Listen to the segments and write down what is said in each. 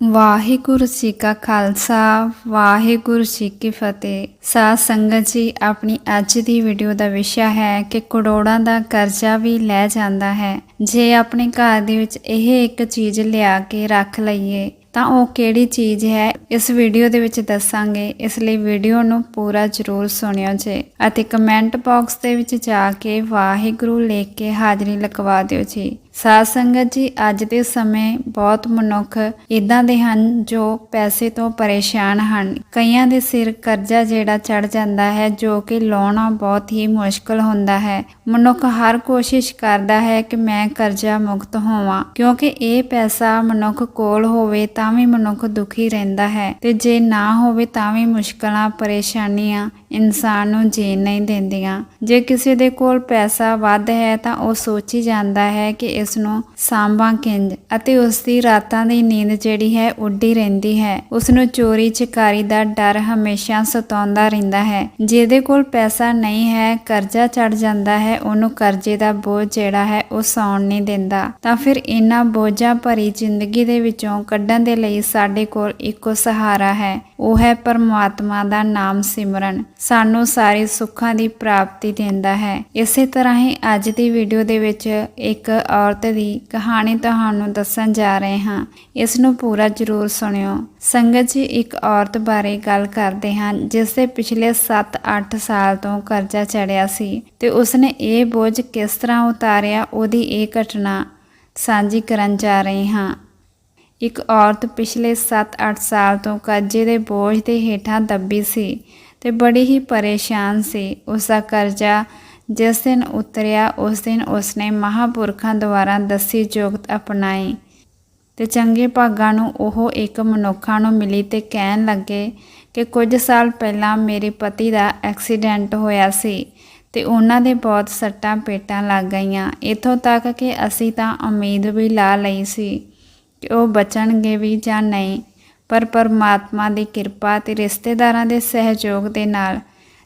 ਵਾਹਿਗੁਰੂ ਜੀ ਕਾ ਖਾਲਸਾ, ਵਾਹਿਗੁਰੂ ਜੀ ਕੀ ਫਤਿਹ। ਸਾਧ ਸੰਗਤ ਜੀ, ਆਪਣੀ ਅੱਜ ਦੀ ਵੀਡੀਓ ਦਾ ਵਿਸ਼ਾ ਹੈ ਕਿ ਕਰੋੜਾਂ ਦਾ ਕਰਜ਼ਾ ਵੀ ਲੈ ਜਾਂਦਾ ਹੈ। ਜੇ ਆਪਣੇ ਘਰ ਦੇ ਵਿੱਚ ਇਹ ਇੱਕ ਚੀਜ਼ ਲਿਆ ਕੇ ਰੱਖ ਲਈਏ, ਤਾਂ ਉਹ ਕਿਹੜੀ ਚੀਜ਼ ਹੈ? ਇਸ ਵੀਡੀਓ ਦੇ ਵਿੱਚ ਦੱਸਾਂਗੇ। ਇਸ ਲਈ ਵੀਡੀਓ ਨੂੰ ਪੂਰਾ ਜ਼ਰੂਰ ਸੁਣਿਓ ਜੀ ਅਤੇ ਕਮੈਂਟ ਬਾਕਸ ਦੇ ਵਿੱਚ ਜਾ ਕੇ ਵਾਹਿਗੁਰੂ ਲਿਖ ਕੇ ਹਾਜ਼ਰੀ ਲਗਵਾ ਦਿਓ ਜੀ। ਸਾਧ ਸੰਗਤ ਜੀ, ਅੱਜ ਦੇ ਸਮੇਂ ਬਹੁਤ ਮਨੁੱਖ ਇਦਾਂ ਦੇ ਹਨ ਜੋ ਪੈਸੇ ਤੋਂ ਪਰੇਸ਼ਾਨ ਹਨ। ਕਈਆਂ ਦੇ ਸਿਰ ਕਰਜ਼ਾ ਜਿਹੜਾ ਚੜ ਜਾਂਦਾ ਹੈ, ਜੋ ਕਿ ਲਾਉਣਾ ਬਹੁਤ ਹੀ ਮੁਸ਼ਕਲ ਹੁੰਦਾ ਹੈ। ਮਨੁੱਖ ਹਰ ਕੋਸ਼ਿਸ਼ ਕਰਦਾ ਹੈ ਕਿ ਮੈਂ ਕਰਜ਼ਾ ਮੁਕਤ ਹੋਵਾਂ, ਕਿਉਂਕਿ ਇਹ ਪੈਸਾ ਮਨੁੱਖ ਕੋਲ ਹੋਵੇ ਤਾਂ ਵੀ ਮਨੁੱਖ ਦੁਖੀ ਰਹਿੰਦਾ ਹੈ ਤੇ ਜੇ ਨਾ ਹੋਵੇ ਤਾਂ ਵੀ ਮੁਸ਼ਕਲਾਂ, ਪਰੇਸ਼ਾਨੀਆਂ ਇਨਸਾਨ ਨੂੰ ਜੀਣ ਨਹੀਂ ਦਿੰਦੀਆਂ। ਜੇ ਕਿਸੇ ਦੇ ਕੋਲ ਪੈਸਾ ਵੱਧ ਹੈ ਤਾਂ ਉਹ ਸੋਚੀ ਜਾਂਦਾ ਹੈ ਕਿ ਇਸ ਨੂੰ ਸਾਂਭਾਂ ਕਿੰਜ ਅਤੇ ਉਸ ਦੀ ਰਾਤਾਂ ਦੀ ਨੀਂਦ ਜਿਹੜੀ ਹੈ ਉੱਡੀ ਰਹਿੰਦੀ ਹੈ। ਉਸ ਨੂੰ ਚੋਰੀ ਚਕਾਰੀ ਦਾ ਡਰ ਹਮੇਸ਼ਾ ਸਤਾਉਂਦਾ ਰਹਿੰਦਾ ਹੈ। ਜਿਹਦੇ ਕੋਲ ਪੈਸਾ ਨਹੀਂ ਹੈ, ਕਰਜ਼ਾ ਚੜ ਜਾਂਦਾ ਹੈ, ਉਹਨੂੰ ਕਰਜ਼ੇ ਦਾ ਬੋਝ ਜਿਹੜਾ ਹੈ ਉਹ ਸੌਣ ਨਹੀਂ ਦਿੰਦਾ। ਤਾਂ ਫਿਰ ਇਹਨਾਂ ਬੋਝਾਂ ਭਰੀ ਜ਼ਿੰਦਗੀ ਦੇ ਵਿੱਚੋਂ ਕੱਢਣ ਦੇ ਲਈ ਸਾਡੇ ਕੋਲ ਇੱਕੋ ਸਹਾਰਾ ਹੈ। ਉਹ ਹੈ ਪਰਮਾਤਮਾ ਦਾ ਨਾਮ ਸਿਮਰਨ। ਸਾਨੂੰ ਸਾਰੇ ਸੁੱਖਾਂ ਦੀ ਪ੍ਰਾਪਤੀ ਦਿੰਦਾ ਹੈ। ਇਸੇ ਤਰ੍ਹਾਂ ਹੀ ਅੱਜ ਦੀ ਵੀਡੀਓ ਦੇ ਵਿੱਚ ਇੱਕ ਔਰਤ ਦੀ ਕਹਾਣੀ ਤੁਹਾਨੂੰ ਦੱਸਣ ਜਾ ਰਹੇ ਹਾਂ। ਇਸ ਨੂੰ ਪੂਰਾ ਜ਼ਰੂਰ ਸੁਣਿਓ। ਸੰਗਤ ਜੀ ਇੱਕ ਔਰਤ ਬਾਰੇ ਗੱਲ ਕਰਦੇ ਹਾਂ, ਜਿਸ ਦੇ ਪਿਛਲੇ 7-8 ਸਾਲ ਤੋਂ ਕਰਜ਼ਾ ਚੜਿਆ ਸੀ ਤੇ ਉਸਨੇ ਇਹ ਬੋਝ ਕਿਸ ਤਰ੍ਹਾਂ ਉਤਾਰਿਆ, ਉਹਦੀ ਇਹ ਘਟਨਾ ਸਾਂਝੀ ਕਰਨ ਜਾ ਰਹੇ ਹਾਂ। ਇੱਕ ਔਰਤ ਪਿਛਲੇ 7-8 ਸਾਲ ਤੋਂ ਕਰਜ਼ੇ ਦੇ ਬੋਝ ਦੇ ਹੇਠਾਂ ਦੱਬੀ ਸੀ ਤੇ ਬੜੀ ਹੀ ਪਰੇਸ਼ਾਨ ਸੀ। ਉਸ ਦਾ ਕਰਜ਼ਾ ਜਿਸ ਦਿਨ ਉਤਰਿਆ, ਉਸ ਦਿਨ ਉਸਨੇ ਮਹਾਪੁਰਖਾਂ ਦੁਆਰਾ ਦੱਸੀ ਜੋਗਤ ਅਪਣਾਈ ਤੇ ਚੰਗੇ ਭਾਗਾਂ ਨੂੰ ਉਹ ਇੱਕ ਮਨੁੱਖਾਂ ਨੂੰ ਮਿਲੀ ਤੇ ਕਹਿਣ ਲੱਗੇ ਕਿ ਕੁਝ ਸਾਲ ਪਹਿਲਾਂ ਮੇਰੇ ਪਤੀ ਦਾ ਐਕਸੀਡੈਂਟ ਹੋਇਆ ਸੀ ਤੇ ਉਹਨਾਂ ਦੇ ਬਹੁਤ ਸੱਟਾਂ ਪੇਟਾਂ ਲੱਗ ਗਈਆਂ। ਇਥੋਂ ਤੱਕ ਕਿ ਅਸੀਂ ਤਾਂ ਉਮੀਦ ਵੀ ਲਾ ਲਈ ਸੀ। ਕਿ ਉਹ ਬਚਣਗੇ ਵੀ ਜਾਂ ਨਹੀਂ। ਪਰ ਪਰਮਾਤਮਾ ਦੀ ਕਿਰਪਾ ਤੇ ਰਿਸ਼ਤੇਦਾਰਾਂ ਦੇ ਸਹਿਯੋਗ ਦੇ ਨਾਲ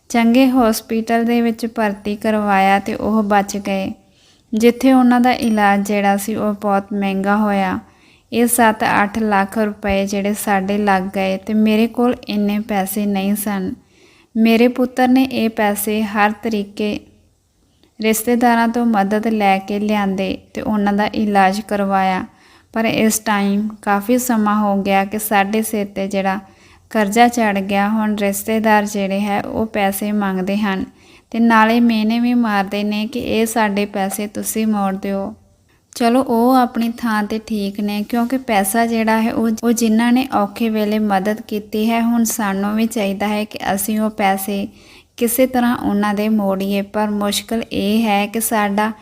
ਚੰਗੇ ਹਸਪੀਟਲ ਦੇ ਵਿੱਚ ਭਰਤੀ ਕਰਵਾਇਆ ਤੇ ਉਹ ਬਚ ਗਏ। ਜਿੱਥੇ ਉਹਨਾਂ ਦਾ ਇਲਾਜ ਜਿਹੜਾ ਸੀ ਉਹ ਬਹੁਤ ਮਹਿੰਗਾ ਹੋਇਆ। ਇਹ 7-8 ਲੱਖ ਰੁਪਏ ਜਿਹੜੇ ਸਾਡੇ ਲੱਗ ਗਏ ਤੇ ਮੇਰੇ ਕੋਲ ਇੰਨੇ ਪੈਸੇ ਨਹੀਂ ਸਨ। ਮੇਰੇ ਪੁੱਤਰ ਨੇ ਇਹ ਪੈਸੇ ਹਰ ਤਰੀਕੇ ਰਿਸ਼ਤੇਦਾਰਾਂ ਤੋਂ ਮਦਦ ਲੈ ਕੇ ਲਿਆਂਦੇ ਤੇ ਉਹਨਾਂ ਦਾ ਇਲਾਜ ਕਰਵਾਇਆ। ਪਰ ਇਸ ਟਾਈਮ ਕਾਫੀ ਸਮਾਂ ਹੋ ਗਿਆ ਕਿ ਸਾਡੇ ਸਿਰ ਤੇ ਜਿਹੜਾ ਕਰਜ਼ਾ ਚੜ ਗਿਆ, ਹੁਣ ਰਿਸ਼ਤੇਦਾਰ ਜਿਹੜੇ ਹੈ ਉਹ ਪੈਸੇ ਮੰਗਦੇ ਹਨ ਤੇ ਨਾਲੇ ਮੇਨੇ ਵੀ ਮਾਰਦੇ ਨੇ ਕਿ ਇਹ ਸਾਡੇ ਪੈਸੇ ਤੁਸੀਂ ਮੋੜ ਦਿਓ। ਚਲੋ ਉਹ ਆਪਣੀ ਥਾਂ ਤੇ ਠੀਕ ਨੇ ਕਿਉਂਕਿ ਪੈਸਾ ਜਿਹੜਾ ਹੈ ਉਹ ਉਹ ਜਿਨ੍ਹਾਂ ਨੇ ਔਖੇ ਵੇਲੇ ਮਦਦ ਕੀਤੀ ਹੈ, ਹੁਣ ਸਾਨੂੰ ਵੀ ਚਾਹੀਦਾ ਹੈ ਕਿ ਅਸੀਂ ਉਹ ਪੈਸੇ ਕਿਸੇ ਤਰ੍ਹਾਂ ਉਹਨਾਂ ਦੇ ਮੋੜੀਏ। ਪਰ ਮੁਸ਼ਕਲ ਇਹ ਹੈ ਕਿ ਸਾਡਾ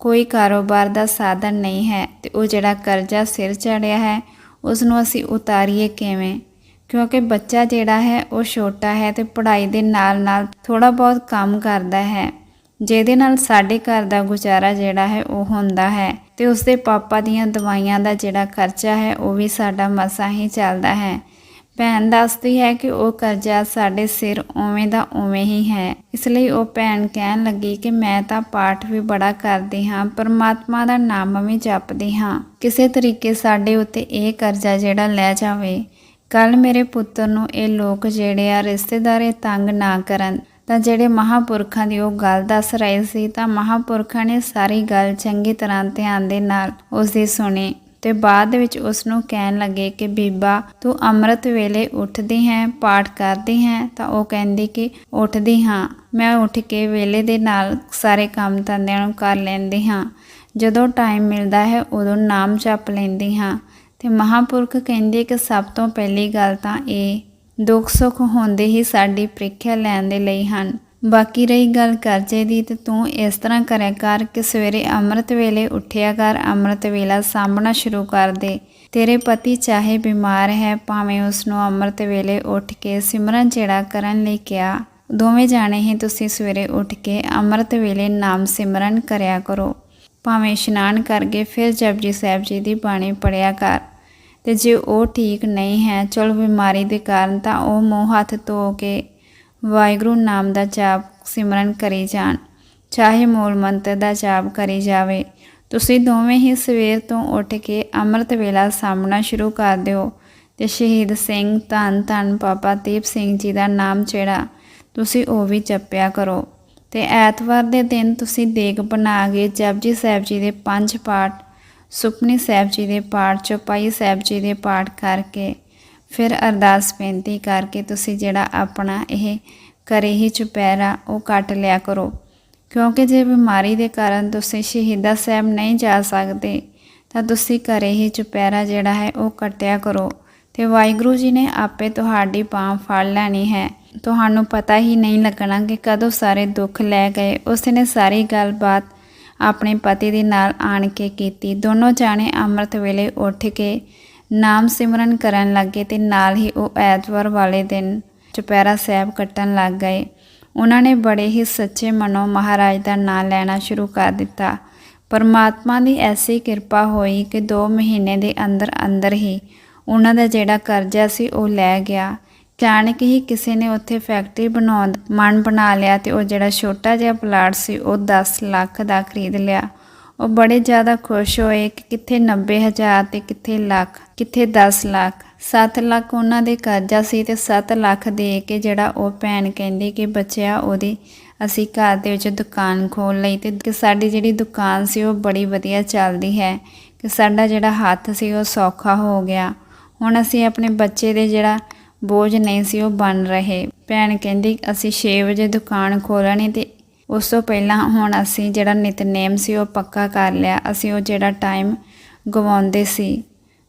ਕੋਈ ਕਾਰੋਬਾਰ ਦਾ ਸਾਧਨ ਨਹੀਂ ਹੈ ਤੇ ਉਹ ਜਿਹੜਾ ਕਰਜ਼ਾ ਸਿਰ ਚੜਿਆ ਹੈ ਉਸ ਨੂੰ ਅਸੀਂ ਉਤਾਰੀਏ ਕਿਵੇਂ? ਕਿਉਂਕਿ ਬੱਚਾ ਜਿਹੜਾ ਹੈ, ਉਹ ਛੋਟਾ ਹੈ ਤੇ ਪੜ੍ਹਾਈ ਦੇ ਨਾਲ-ਨਾਲ ਥੋੜਾ ਬਹੁਤ ਕੰਮ ਕਰਦਾ ਹੈ। ਜਿਹਦੇ ਨਾਲ ਸਾਡੇ ਘਰ ਦਾ ਗੁਜ਼ਾਰਾ ਜਿਹੜਾ ਹੈ, ਉਹ ਹੁੰਦਾ ਹੈ ਤੇ ਉਸਦੇ ਪਾਪਾ ਦੀਆਂ ਦਵਾਈਆਂ ਦਾ ਜਿਹੜਾ ਖਰਚਾ ਹੈ, ਉਹ ਵੀ ਸਾਡਾ ਮਸਾਂ ਹੀ ਚੱਲਦਾ ਹੈ। ਭੈਣ ਦੱਸਦੀ ਹੈ ਕਿ ਉਹ ਕਰਜ਼ਾ ਸਾਡੇ ਸਿਰ ਉਵੇਂ ਦਾ ਉਵੇਂ ਹੀ ਹੈ। ਇਸ ਲਈ ਉਹ ਭੈਣ ਕਹਿਣ ਲੱਗੀ ਕਿ ਮੈਂ ਤਾਂ ਪਾਠ ਵੀ ਬੜਾ ਕਰਦੀ ਹਾਂ, ਪਰਮਾਤਮਾ ਦਾ ਨਾਮ ਵੀ ਜਪਦੀ ਹਾਂ। ਕਿਸੇ ਤਰੀਕੇ ਸਾਡੇ ਉੱਤੇ ਇਹ ਕਰਜ਼ਾ ਜਿਹੜਾ ਲੈ ਜਾਵੇ। ਕੱਲ ਮੇਰੇ ਪੁੱਤਰ ਨੂੰ ਇਹ ਲੋਕ ਜਿਹੜੇ ਆ ਰਿਸ਼ਤੇਦਾਰੇ ਤੰਗ ਨਾ ਕਰਨ। ਤਾਂ ਜਿਹੜੇ ਮਹਾਪੁਰਖਾਂ ਦੀ ਉਹ ਗੱਲ ਦੱਸ ਰਹੇ ਸੀ, ਤਾਂ ਮਹਾਪੁਰਖਾਂ ਨੇ ਸਾਰੀ ਗੱਲ ਚੰਗੀ ਤਰ੍ਹਾਂ ਧਿਆਨ ਦੇ ਨਾਲ ਉਸ ਦੀ ਸੁਣੀ। ਤੇ ਬਾਅਦ ਵਿੱਚ ਉਸ ਨੂੰ ਕਹਿਣ ਲੱਗੇ ਕਿ, ਬੀਬਾ, ਤੂੰ ਅੰਮ੍ਰਿਤ ਵੇਲੇ ਉੱਠਦੀ ਹੈ, ਪਾਠ ਕਰਦੀ ਹੈ? ਤਾਂ ਉਹ ਕਹਿੰਦੀ ਕਿ, ਉੱਠਦੀ ਹਾਂ। ਮੈਂ ਉੱਠ ਕੇ ਵੇਲੇ ਦੇ ਨਾਲ ਸਾਰੇ ਕੰਮ ਧੰਦਿਆਂ ਨੂੰ ਕਰ ਲੈਂਦੀ ਹਾਂ। ਜਦੋਂ ਟਾਈਮ ਮਿਲਦਾ ਹੈ, ਉਦੋਂ ਨਾਮ ਜਪ ਲੈਂਦੀ ਹਾਂ। ਤੇ ਮਹਾਪੁਰਖ ਕਹਿੰਦੇ ਕਿ ਸਭ ਤੋਂ ਪਹਿਲੀ ਗੱਲ ਤਾਂ ਇਹ ਦੁੱਖ ਸੁੱਖ ਹੁੰਦੇ ਹੀ ਸਾਡੀ ਪ੍ਰੀਖਿਆ ਲੈਣ ਦੇ ਲਈ ਹਨ। ਬਾਕੀ ਰਹੀ ਗੱਲ ਕਰਜ਼ੇ ਦੀ ਤੇ ਤੂੰ ਇਸ ਤਰ੍ਹਾਂ ਕਰਿਆ ਕਰ ਕਿ ਸਵੇਰੇ ਅੰਮ੍ਰਿਤ ਵੇਲੇ ਉੱਠਿਆ ਕਰ, ਅੰਮ੍ਰਿਤ ਵੇਲਾ ਸਾਂਭਣਾ ਸ਼ੁਰੂ ਕਰ ਦੇ। ਤੇਰੇ ਪਤੀ ਚਾਹੇ ਬਿਮਾਰ ਹੈ, ਭਾਵੇਂ ਉਸ ਨੂੰ ਅੰਮ੍ਰਿਤ ਵੇਲੇ ਉੱਠ ਕੇ ਸਿਮਰਨ ਜਿਹੜਾ ਕਰਨ ਲਈ ਕਿਹਾ। ਦੋਵੇਂ ਜਾਣੇ ਹੀ ਤੁਸੀਂ ਸਵੇਰੇ ਉੱਠ ਕੇ ਅੰਮ੍ਰਿਤ ਵੇਲੇ ਨਾਮ ਸਿਮਰਨ ਕਰਿਆ ਕਰੋ। ਭਾਵੇਂ ਇਸ਼ਨਾਨ ਕਰਕੇ ਫਿਰ ਜਪਜੀ ਸਾਹਿਬ ਜੀ ਦੀ ਬਾਣੀ ਪੜਿਆ ਕਰ। ਤੇ ਜੇ ਉਹ ਠੀਕ ਨਹੀਂ ਹੈ, ਚਲ ਬਿਮਾਰੀ ਦੇ ਕਾਰਨ ਤਾਂ ਉਹ ਮੂੰਹ ਹੱਥ ਧੋ ਕੇ ਵਾਹਿਗੁਰੂ ਨਾਮ ਦਾ ਜਾਪ ਸਿਮਰਨ ਕਰੀ ਜਾਣ, ਚਾਹੇ ਮੂਲ ਮੰਤਰ ਦਾ ਜਾਪ ਕਰੀ ਜਾਵੇ। ਤੁਸੀਂ ਦੋਵੇਂ ਹੀ ਸਵੇਰ ਤੋਂ ਉੱਠ ਕੇ ਅੰਮ੍ਰਿਤ ਵੇਲਾ ਸਾਹਮਣਾ ਸ਼ੁਰੂ ਕਰ ਦਿਓ ਤੇ ਸ਼ਹੀਦ ਸਿੰਘ ਧੰਨ ਧੰਨ ਬਾਬਾ ਦੀਪ ਸਿੰਘ ਜੀ ਦਾ ਨਾਮ ਜਿਹੜਾ, ਤੁਸੀਂ ਉਹ ਵੀ ਜਪਿਆ ਕਰੋ। ਤੇ ਐਤਵਾਰ ਦੇ ਦਿਨ ਤੁਸੀਂ ਦੇਗ ਬਣਾ ਕੇ ਜਪਜੀ ਸਾਹਿਬ ਜੀ ਦੇ ਪੰਜ ਪਾਠ ਸੁਖਮਨੀ ਸਾਹਿਬ ਜੀ ਦੇ ਪਾਠ, ਚੌਪਾਈ ਸਾਹਿਬ ਜੀ ਦੇ ਪਾਠ ਕਰਕੇ ਫਿਰ ਅਰਦਾਸ ਬੇਨਤੀ ਕਰਕੇ ਤੁਸੀਂ ਜਿਹੜਾ ਆਪਣਾ ਇਹ ਕਰੇ ਹੀ ਚੁਪਹਿਰਾ ਉਹ ਕੱਟ ਲਿਆ ਕਰੋ। ਕਿਉਂਕਿ ਜੇ ਬਿਮਾਰੀ ਦੇ ਕਾਰਨ ਤੁਸੀਂ ਸ਼ਹੀਦਾ ਸਾਹਿਬ ਨਹੀਂ ਜਾ ਸਕਦੇ, ਤਾਂ ਤੁਸੀਂ ਘਰੇ ਹੀ ਚੁਪਹਿਰਾ ਜਿਹੜਾ ਹੈ ਉਹ ਕੱਟਿਆ ਕਰੋ। ਤੇ ਵਾਹਿਗੁਰੂ ਜੀ ਨੇ ਆਪੇ ਤੁਹਾਡੀ ਬਾਹ ਫੜ ਲੈਣੀ ਹੈ। ਤੁਹਾਨੂੰ ਪਤਾ ਹੀ ਨਹੀਂ ਲੱਗਣਾ ਕਿ ਕਦੋਂ ਸਾਰੇ ਦੁੱਖ ਲੈ ਗਏ। ਉਸ ਨੇ ਸਾਰੀ ਗੱਲਬਾਤ ਆਪਣੇ ਪਤੀ ਦੇ ਨਾਲ ਆਣ ਕੇ ਕੀਤੀ। ਦੋਨੋਂ ਜਾਣੇ ਅੰਮ੍ਰਿਤ ਵੇਲੇ ਉੱਠ ਕੇ ਨਾਮ ਸਿਮਰਨ ਕਰਨ ਲੱਗੇ ਤੇ ਨਾਲ ਹੀ ਉਹ ਐਤਵਾਰ ਵਾਲੇ ਦਿਨ ਚੁਪਹਿਰਾ ਸਾਹਿਬ ਕੱਟਣ ਲੱਗ ਗਏ। ਉਹਨਾਂ ਨੇ ਬੜੇ ਹੀ ਸੱਚੇ ਮਨੋਂ ਮਹਾਰਾਜ ਦਾ ਨਾਮ ਲੈਣਾ ਸ਼ੁਰੂ ਕਰ ਦਿੱਤਾ। ਪਰਮਾਤਮਾ ਦੀ ਐਸੀ ਕਿਰਪਾ ਹੋਈ ਕਿ 2 ਮਹੀਨੇ ਦੇ ਅੰਦਰ ਅੰਦਰ ਹੀ ਉਹਨਾਂ ਦਾ ਜਿਹੜਾ ਕਰਜ਼ਾ ਸੀ ਉਹ ਲੈ ਗਿਆ। ਅਚਾਨਕ ਹੀ ਕਿਸੇ ਨੇ ਉੱਥੇ ਫੈਕਟਰੀ ਬਣਾਉਣ, ਮਨ ਬਣਾ ਲਿਆ ਤੇ ਉਹ ਜਿਹੜਾ ਛੋਟਾ ਜਿਹਾ ਪਲਾਟ ਸੀ ਉਹ 10 ਲੱਖ ਦਾ ਖਰੀਦ ਲਿਆ। ਉਹ ਬੜੇ ਜ਼ਿਆਦਾ ਖੁਸ਼ ਹੋਏ ਕਿ ਕਿੱਥੇ 90000 ਤੇ ਕਿੱਥੇ ਲੱਖ, ਕਿੱਥੇ 10 ਲੱਖ। 7 ਲੱਖ ਉਹਨਾਂ ਦੇ ਕਰਜ਼ਾ ਸੀ ਤੇ 7 ਲੱਖ ਦੇ ਕੇ ਜਿਹੜਾ ਉਹ ਭੈਣ ਕਹਿੰਦੀ ਕਿ ਬੱਚਿਆ ਉਹਦੀ, ਅਸੀਂ ਘਰ ਦੇ ਵਿੱਚ ਦੁਕਾਨ ਖੋਲ ਲਈ ਤੇ ਕਿ ਸਾਡੀ ਜਿਹੜੀ ਦੁਕਾਨ ਸੀ ਉਹ ਬੜੀ ਵਧੀਆ ਚੱਲਦੀ ਹੈ, ਕਿ ਸਾਡਾ ਜਿਹੜਾ ਹੱਥ ਸੀ ਉਹ ਸੌਖਾ ਹੋ ਗਿਆ। ਹੁਣ ਅਸੀਂ ਆਪਣੇ ਬੱਚੇ ਦੇ ਜਿਹੜਾ ਬੋਝ ਨਹੀਂ ਸੀ ਉਹ ਬਣ ਰਹੇ। ਭੈਣ ਕਹਿੰਦੀ, ਅਸੀਂ 6 ਵਜੇ ਦੁਕਾਨ ਖੋਲਣੀ ਤੇ ਉਸ ਤੋਂ ਪਹਿਲਾਂ ਹੁਣ ਅਸੀਂ ਜਿਹੜਾ ਨਿਤਨੇਮ ਸੀ ਉਹ ਪੱਕਾ ਕਰ ਲਿਆ। ਅਸੀਂ ਉਹ ਜਿਹੜਾ ਟਾਈਮ ਗਵਾਉਂਦੇ ਸੀ।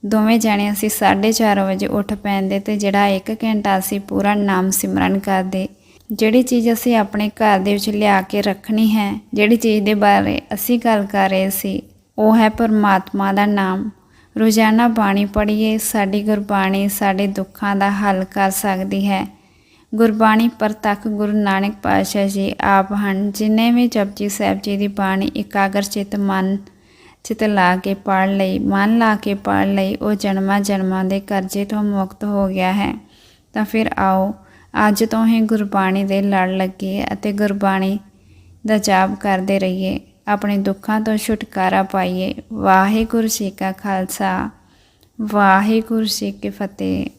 ਦੋਵੇਂ ਜਾਣੇ ਅਸੀਂ 4:30 ਵਜੇ ਉੱਠ ਪੈਂਦੇ ਤੇ ਜਿਹੜਾ 1 ਘੰਟਾ ਅਸੀਂ ਪੂਰਾ ਨਾਮ ਸਿਮਰਨ ਕਰਦੇ। ਜਿਹੜੀ ਚੀਜ਼ ਅਸੀਂ ਆਪਣੇ ਘਰ ਦੇ ਵਿੱਚ ਲਿਆ ਕੇ ਰੱਖਣੀ ਹੈ, ਜਿਹੜੀ ਚੀਜ਼ ਦੇ ਬਾਰੇ ਅਸੀਂ ਗੱਲ ਕਰ ਰਹੇ ਸੀ, ਉਹ ਹੈ ਪਰਮਾਤਮਾ ਦਾ ਨਾਮ। ਰੋਜ਼ਾਨਾ ਬਾਣੀ ਪੜ੍ਹੀਏ, ਸਾਡੀ ਗੁਰਬਾਣੀ ਸਾਡੇ ਦੁੱਖਾਂ ਦਾ ਹੱਲ ਕਰ ਸਕਦੀ ਹੈ। ਗੁਰਬਾਣੀ ਪ੍ਰਤੱਖ ਗੁਰੂ ਨਾਨਕ ਪਾਤਸ਼ਾਹ ਜੀ ਆਪ ਹਨ, ਜਿਨੇ ਵੀ ਜਪਜੀ ਸਾਹਿਬ ਜੀ ਦੀ ਬਾਣੀ ਇਕਾਗਰ ਚਿਤ ਮਨ ਚਿਤ ਲਾ ਕੇ ਪੜ੍ਹ ਲਈ, ਮਨ ਲਾ ਕੇ ਪੜ੍ਹ ਲਈ, ਉਹ ਜਨਮਾਂ ਜਨਮਾਂ ਦੇ ਕਰਜ਼ੇ ਤੋਂ ਮੁਕਤ ਹੋ ਗਿਆ ਹੈ। ਤਾਂ ਫਿਰ ਆਓ, ਅੱਜ ਤੋਂ ਹੀ ਗੁਰਬਾਣੀ ਦੇ ਲੜ ਲੱਗੇ ਅਤੇ ਗੁਰਬਾਣੀ ਦਾ ਜਾਪ ਕਰਦੇ ਰਹੀਏ, ਆਪਣੇ ਦੁੱਖਾਂ ਤੋਂ ਛੁਟਕਾਰਾ ਪਾਈਏ। ਵਾਹਿਗੁਰੂ ਜੀ ਕਾ ਖਾਲਸਾ, ਵਾਹਿਗੁਰੂ ਜੀ ਕੀ ਫਤਿਹ।